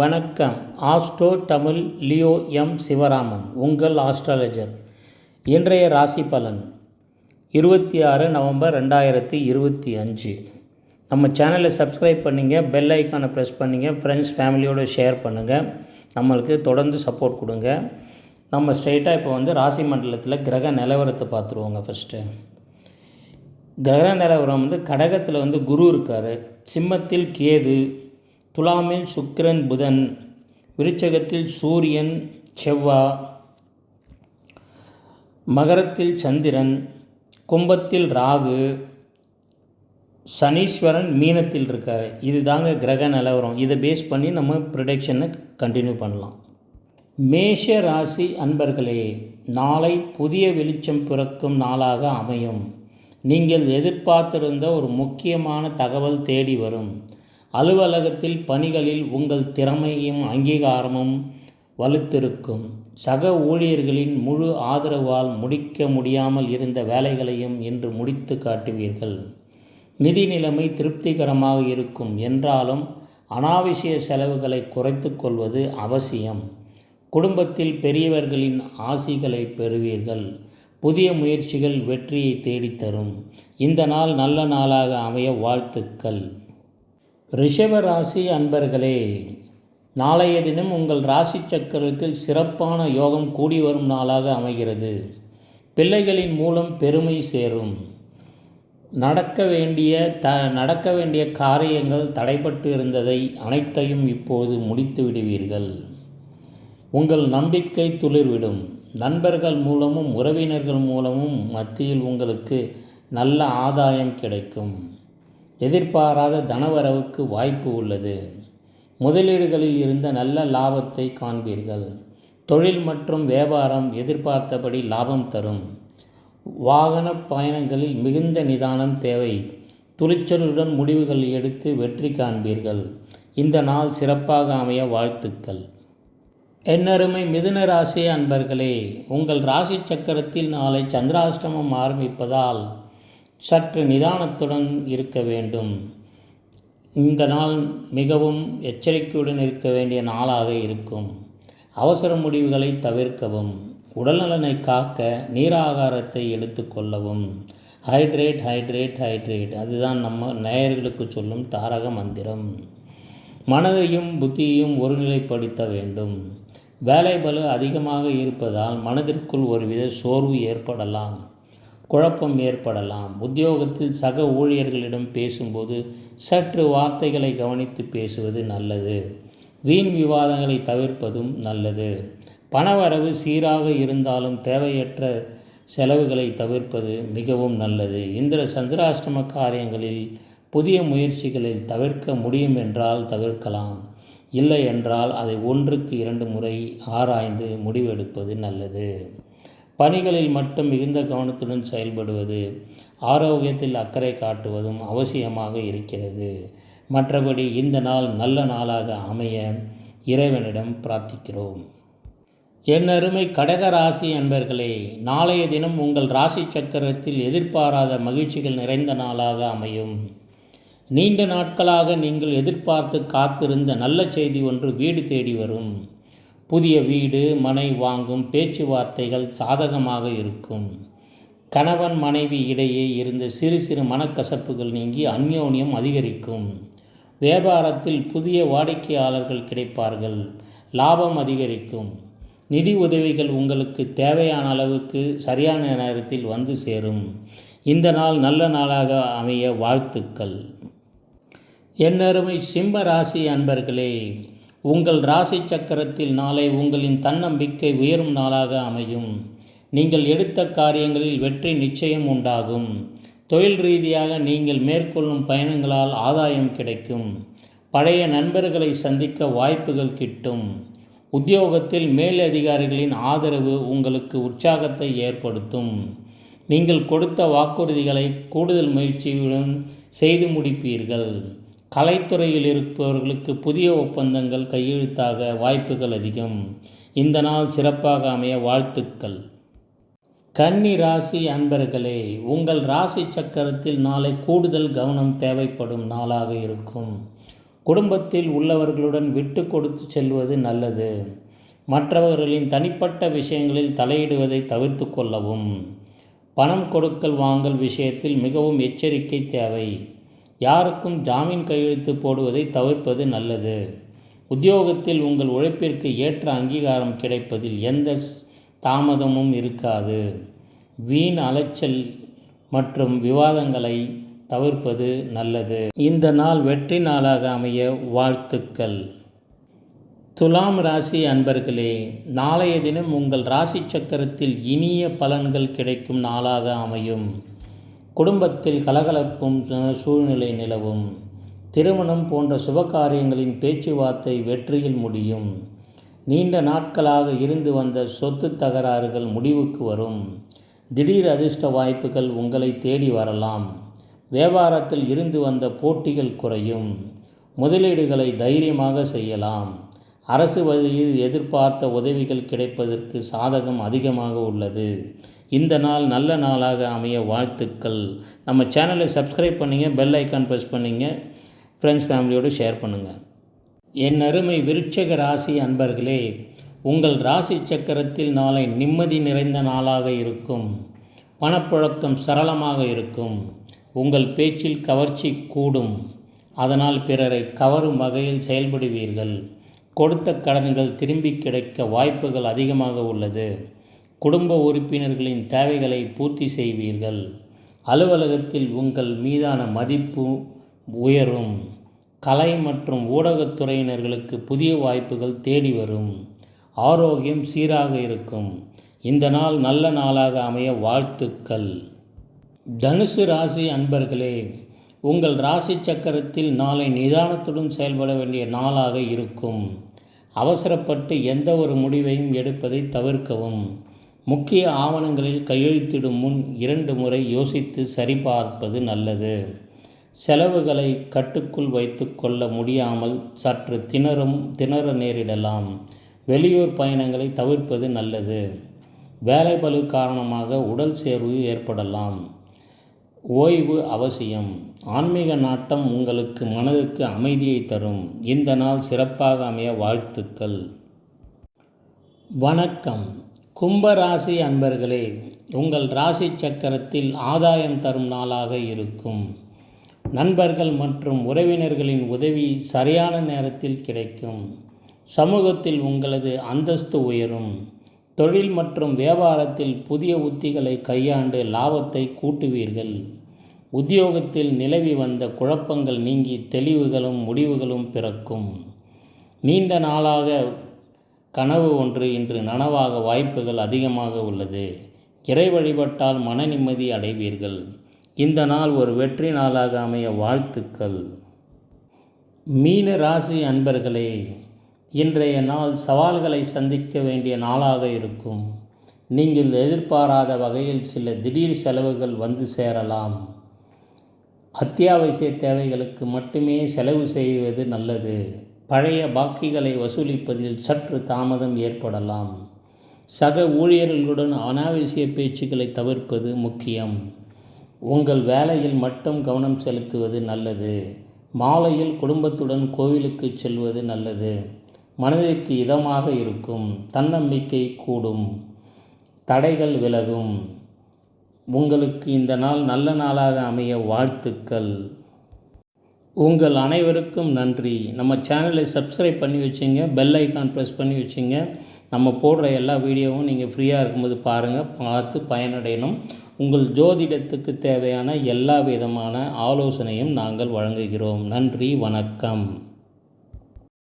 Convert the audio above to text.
வணக்கம். Astro Tamil Leo M. Sivaraman உங்கள் astrologer. இன்றைய ராசி பலன் இருபத்தி ஆறு நவம்பர் ரெண்டாயிரத்தி இருபத்தி அஞ்சு. நம்ம சேனலை சப்ஸ்கிரைப் பண்ணிங்க பெல் ஐக்கானை ப்ரெஸ் பண்ணிங்க ஃப்ரெண்ட்ஸ் ஃபேமிலியோடு ஷேர் பண்ணுங்கள் நம்மளுக்கு தொடர்ந்து சப்போர்ட் கொடுங்க. நம்ம ஸ்ட்ரெயிட்டாக இப்போ வந்து ராசி மண்டலத்தில் கிரக நிலவரத்தை பார்த்துருவோங்க ஃபஸ்ட்டு கிரக நிலவரம் வந்து கடகத்தில் வந்து குரு இருக்கார். சிம்மத்தில் கேது துலாமில் சுக்கிரன் புதன் விருச்சகத்தில் சூரியன் செவ்வா மகரத்தில் சந்திரன் கும்பத்தில் ராகு சனீஸ்வரன் மீனத்தில் இருக்கார். இது தாங்க கிரக நிலவரம். இதை பேஸ் பண்ணி நம்ம ப்ரிடக்ஷனை கண்டினியூ பண்ணலாம். மேஷ ராசி அன்பர்களே நாளை புதிய வெளிச்சம் பிறக்கும் நாளாக அமையும். நீங்கள் எதிர்பார்த்திருந்த ஒரு முக்கியமான தகவல் தேடி வரும். அலுவலகத்தில் பணிகளில் உங்கள் திறமையும் அங்கீகாரமும் வலுத்திருக்கும். சக ஊழியர்களின் முழு ஆதரவால் முடிக்க முடியாமல் இருந்த வேலைகளையும் இன்று முடித்து காட்டுவீர்கள். நிதி நிலைமை திருப்திகரமாக இருக்கும் என்றாலும் அனாவசிய செலவுகளை குறைத்து கொள்வது அவசியம். குடும்பத்தில் பெரியவர்களின் ஆசிகளை பெறுவீர்கள். புதிய முயற்சிகள் வெற்றியை தேடித்தரும். இந்த நாள் நல்ல நாளாக அமைய வாழ்த்துக்கள். ரிஷப ராசி அன்பர்களே நாளைய தினம் உங்கள் ராசி சக்கரத்தில் சிறப்பான யோகம் கூடி வரும் நாளாக அமைகிறது. பிள்ளைகளின் மூலம் பெருமை சேரும். நடக்க வேண்டிய த நடக்க வேண்டிய காரியங்கள் தடைப்பட்டு இருந்ததை அனைத்தையும் இப்போது முடித்து விடுவீர்கள். உங்கள் நம்பிக்கை துளிர்விடும். நண்பர்கள் மூலமும் உறவினர்கள் மூலமும் மத்தியில் உங்களுக்கு நல்ல ஆதாயம் கிடைக்கும். எதிர்பாராத தனவரவுக்கு வாய்ப்பு உள்ளது. முதலீடுகளில் இருந்த நல்ல லாபத்தை காண்பீர்கள். தொழில் மற்றும் வியாபாரம் எதிர்பார்த்தபடி லாபம் தரும். வாகன பயணங்களில் மிகுந்த நிதானம் தேவை. துணிச்சலுடன் முடிவுகள் எடுத்து வெற்றி காண்பீர்கள். இந்த நாள் சிறப்பாக அமைய வாழ்த்துக்கள். என்னருமை மிதுன ராசி அன்பர்களே உங்கள் ராசி சக்கரத்தில் நாளை சந்திராஷ்டமம் ஆரம்பிப்பதால் சற்று நிதானத்துடன் இருக்க வேண்டும். இந்த நாள் மிகவும் எச்சரிக்கையுடன் இருக்க வேண்டிய நாளாக இருக்கும். அவசர முடிவுகளை தவிர்க்கவும் உடல்நலனை காக்க நீராகாரத்தை எடுத்துக்கொள்ளவும் ஹைட்ரேட் ஹைட்ரேட் ஹைட்ரேட் அதுதான் நம்ம நேயர்களுக்கு சொல்லும் தாரக மந்திரம். மனதையும் புத்தியையும் ஒருநிலைப்படுத்த வேண்டும். வேலை பலு அதிகமாக இருப்பதால் மனதிற்குள் ஒருவித சோர்வு ஏற்படலாம். குழப்பம் ஏற்படலாம். உத்தியோகத்தில் சக ஊழியர்களிடம் பேசும்போது சற்று வார்த்தைகளை கவனித்து பேசுவது நல்லது. வீண் விவாதங்களை தவிர்ப்பதும் நல்லது. பணவரவு சீராக இருந்தாலும் தேவையற்ற செலவுகளை தவிர்ப்பது மிகவும் நல்லது. இந்திர சந்திராஷ்டம காரியங்களில் புதிய முயற்சிகளில் தவிர்க்க முடியும் என்றால் தவிர்க்கலாம். இல்லை என்றால் அதை ஒன்றுக்கு இரண்டு முறை ஆராய்ந்து முடிவெடுப்பது நல்லது. பணிகளில் மட்டும் மிகுந்த கவனத்துடன் செயல்படுவது ஆரோக்கியத்தில் அக்கறை காட்டுவதும் அவசியமாக இருக்கிறது. மற்றபடி இந்த நாள் நல்ல நாளாக அமைய இறைவனிடம் பிரார்த்திக்கிறோம். என் அருமை கடக ராசி அன்பர்களே நாளைய தினம் உங்கள் ராசி சக்கரத்தில் எதிர்பாராத மகிழ்ச்சிகள் நிறைந்த நாளாக அமையும். நீண்ட நாட்களாக நீங்கள் எதிர்பார்த்து காத்திருந்த நல்ல செய்தி ஒன்று வீடு தேடி வரும். புதிய வீடு மனை வாங்கும் பேச்சுவார்த்தைகள் சாதகமாக இருக்கும். கணவன் மனைவி இடையே இருந்த சிறு சிறு மனக்கசப்புகள் நீங்கி அந்யோன்யம் அதிகரிக்கும். வியாபாரத்தில் புதிய வாடிக்கையாளர்கள் கிடைப்பார்கள். லாபம் அதிகரிக்கும். நிதி உதவிகள் உங்களுக்கு தேவையான அளவுக்கு சரியான நேரத்தில் வந்து சேரும். இந்த நாள் நல்ல நாளாக அமைய வாழ்த்துக்கள். என்னருமை சிம்ம ராசி அன்பர்களே உங்கள் ராசி சக்கரத்தில் நாளை உங்களின் தன்னம்பிக்கை உயரும் நாளாக அமையும். நீங்கள் எடுத்த காரியங்களில் வெற்றி நிச்சயம் உண்டாகும். தொழில் ரீதியாக நீங்கள் மேற்கொள்ளும் பயணங்களால் ஆதாயம் கிடைக்கும். பழைய நண்பர்களை சந்திக்க வாய்ப்புகள் கிட்டும். உத்தியோகத்தில் மேலதிகாரிகளின் ஆதரவு உங்களுக்கு உற்சாகத்தை ஏற்படுத்தும். நீங்கள் கொடுத்த வாக்குறுதிகளை கூடுதல் முயற்சியுடன் செய்து முடிப்பீர்கள். கலைத்துறையில் இருப்பவர்களுக்கு புதிய ஒப்பந்தங்கள் கையெழுத்தாக வாய்ப்புகள் அதிகம். இந்த நாள் சிறப்பாக அமைய வாழ்த்துக்கள். கன்னி ராசி அன்பர்களே உங்கள் ராசி சக்கரத்தில் நாளை கூடுதல் கவனம் தேவைப்படும் நாளாக இருக்கும். குடும்பத்தில் உள்ளவர்களுடன் விட்டு கொடுத்து செல்வது நல்லது. மற்றவர்களின் தனிப்பட்ட விஷயங்களில் தலையிடுவதை தவிர்த்து கொள்ளவும். பணம் கொடுக்கல் வாங்கல் விஷயத்தில் மிகவும் எச்சரிக்கை தேவை. யாருக்கும் ஜாமீன் கையெழுத்து போடுவதை தவிர்ப்பது நல்லது. உத்தியோகத்தில் உங்கள் உழைப்பிற்கு ஏற்ற அங்கீகாரம் கிடைப்பதில் எந்த தாமதமும் இருக்காது. வீண் அலைச்சல் மற்றும் விவாதங்களை தவிர்ப்பது நல்லது. இந்த நாள் வெற்றி நாளாக அமைய வாழ்த்துக்கள். துலாம் ராசி அன்பர்களே நாளைய தினம் உங்கள் ராசி சக்கரத்தில் இனிய பலன்கள் கிடைக்கும் நாளாக அமையும். குடும்பத்தில் கலகலப்பும் சூழ்நிலை நிலவும். திருமணம் போன்ற சுபகாரியங்களின் பேச்சுவார்த்தை வெற்றியில் முடியும். நீண்ட நாட்களாக இருந்து வந்த சொத்து தகராறுகள் முடிவுக்கு வரும். திடீர் அதிர்ஷ்ட வாய்ப்புகள் உங்களை தேடி வரலாம். வியாபாரத்தில் இருந்து வந்த போட்டிகள் குறையும். முதலீடுகளை தைரியமாக செய்யலாம். அரசு வழியில் எதிர்பார்த்த உதவிகள் கிடைப்பதற்கு சாதகம் அதிகமாக உள்ளது. இந்த நாள் நல்ல நாளாக அமைய வாழ்த்துக்கள். நம்ம சேனலை சப்ஸ்கிரைப் பண்ணிங்க பெல் ஐக்கான் ப்ரெஸ் பண்ணிங்க ஃப்ரெண்ட்ஸ் ஃபேமிலியோடு ஷேர் பண்ணுங்கள் என் அருமை விருட்சக ராசி அன்பர்களே உங்கள் ராசி சக்கரத்தில் நாளை நிம்மதி நிறைந்த நாளாக இருக்கும். பணப்புழக்கம் சரளமாக இருக்கும். உங்கள் பேச்சில் கவர்ச்சி கூடும். அதனால் பிறரை கவரும் வகையில் செயல்படுவீர்கள். கொடுத்த கடன்கள் திரும்பி கிடைக்க வாய்ப்புகள் அதிகமாக உள்ளது. குடும்ப உறுப்பினர்களின் தேவைகளை பூர்த்தி செய்வீர்கள். அலுவலகத்தில் உங்கள் மீதான மதிப்பு உயரும். கலை மற்றும் ஊடகத்துறையினர்களுக்கு புதிய வாய்ப்புகள் தேடி வரும். ஆரோக்கியம் சீராக இருக்கும். இந்த நாள் நல்ல நாளாக அமைய வாழ்த்துக்கள். தனுசு ராசி அன்பர்களே உங்கள் ராசி சக்கரத்தில் நாளை நிதானத்துடன் செயல்பட வேண்டிய நாளாக இருக்கும். அவசரப்பட்டு எந்த ஒரு முடிவையும் எடுப்பதை தவிர்க்கவும். முக்கிய ஆவணங்களில் கையெழுத்திடும் முன் இரண்டு முறை யோசித்து சரிபார்ப்பது நல்லது. செலவுகளை கட்டுக்குள் வைத்து கொள்ள முடியாமல் சற்று திணறும் திணற நேரிடலாம். வெளியூர் பயணங்களை தவிர்ப்பது நல்லது. வேலைபளு காரணமாக உடல் சேர்வு ஏற்படலாம். ஓய்வு அவசியம். ஆன்மீக நாட்டம் உங்களுக்கு மனதுக்கு அமைதியை தரும். இந்த நாள் சிறப்பாக அமைய வாழ்த்துக்கள். வணக்கம். கும்பராசி அன்பர்களே உங்கள் ராசி சக்கரத்தில் ஆதாயம் தரும் நாளாக இருக்கும். நண்பர்கள் மற்றும் உறவினர்களின் உதவி சரியான நேரத்தில் கிடைக்கும். சமூகத்தில் உங்களது அந்தஸ்து உயரும். தொழில் மற்றும் வியாபாரத்தில் புதிய உத்திகளை கையாண்டு லாபத்தை கூட்டுவீர்கள். உத்தியோகத்தில் நிலவி வந்த குழப்பங்கள் நீங்கி தெளிவுகளும் முடிவுகளும் பிறக்கும். நீண்ட நாளாக கனவு ஒன்று இன்று நனவாக வாய்ப்புகள் அதிகமாக உள்ளது. இறை வழிபட்டால் மன நிம்மதி அடைவீர்கள். இந்த நாள் ஒரு வெற்றி நாளாக அமைய வாழ்த்துக்கள். மீன ராசி அன்பர்களே இன்றைய நாள் சவால்களை சந்திக்க வேண்டிய நாளாக இருக்கும். நீங்கள் எதிர்பாராத வகையில் சில திடீர் செலவுகள் வந்து சேரலாம். அத்தியாவசிய தேவைகளுக்கு மட்டுமே செலவு செய்வது நல்லது. பழைய பாக்கிகளை வசூலிப்பதில் சற்று தாமதம் ஏற்படலாம். சக ஊழியர்களுடன் அனாவசிய பேச்சுக்களை தவிர்ப்பது முக்கியம். உங்கள் வேலையில் மட்டும் கவனம் செலுத்துவது நல்லது. மாலையில் குடும்பத்துடன் கோவிலுக்கு செல்வது நல்லது. மனதிற்கு இதமாக இருக்கும். தன்னம்பிக்கை கூடும். தடைகள் விலகும். உங்களுக்கு இந்த நாள் நல்ல நாளாக அமைய வாழ்த்துக்கள். உங்கள் அனைவருக்கும் நன்றி. நம்ம சேனலை சப்ஸ்கிரைப் பண்ணி வச்சுங்க. பெல் ஐக்கான் ப்ரெஸ் பண்ணி வச்சுங்க. நம்ம போடுற எல்லா வீடியோவும் நீங்கள் ஃப்ரீயாக இருக்கும்போது பாருங்கள் பார்த்து பயனடையணும். உங்கள் ஜோதிடத்துக்கு தேவையான எல்லா விதமான ஆலோசனையும் நாங்கள் வழங்குகிறோம். நன்றி வணக்கம்.